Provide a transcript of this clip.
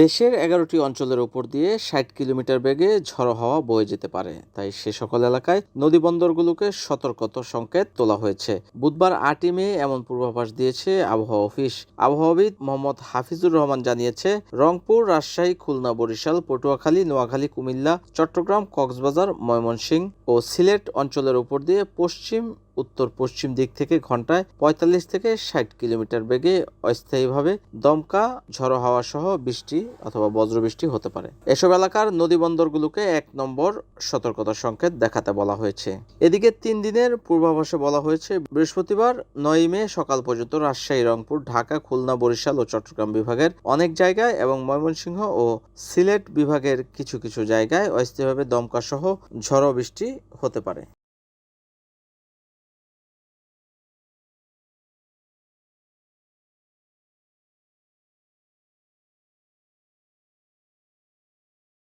দেশের এগারোটি অঞ্চলের উপর দিয়ে ষাট কিলোমিটার বেগে ঝড়ো হাওয়া বয়ে যেতে পারে। তাই সে সকল এলাকায় নদী বন্দরগুলোকে সতর্কতা সংকেত তোলা হয়েছে। বুধবার আটই মে এমন পূর্বাভাস দিয়েছে আবহাওয়া অফিস। আবহাওয়াবিদ মোহাম্মদ হাফিজুর রহমান জানিয়েছে, রংপুর, রাজশাহী, খুলনা, বরিশাল, পটুয়াখালী, নোয়াখালী, কুমিল্লা, চট্টগ্রাম, কক্সবাজার, ময়মনসিংহ ও সিলেট অঞ্চলের উপর দিয়ে পশ্চিম উত্তর পশ্চিম দিক থেকে ঘন্টায় পঁয়তাল্লিশ থেকে ষাট কিলোমিটার বেগে অস্থায়ীভাবে দমকা, ঝড়ো হাওয়া সহ বৃষ্টি অথবা বজ্রবৃষ্টি হতে পারে। এসব এলাকার নদী বন্দরগুলোকে এক নম্বর সতর্কতা সংকেত দেখাতে বলা হয়েছে। এদিকে তিন দিনের পূর্বাভাসে বলা হয়েছে, বৃহস্পতিবার নয় মে সকাল পর্যন্ত রাজশাহী, রংপুর, ঢাকা, খুলনা, বরিশাল ও চট্টগ্রাম বিভাগের অনেক জায়গায় এবং ময়মনসিংহ ও সিলেট বিভাগের কিছু কিছু জায়গায় অস্থায়ীভাবে দমকা সহ ঝড়ো বৃষ্টি হতে পারে।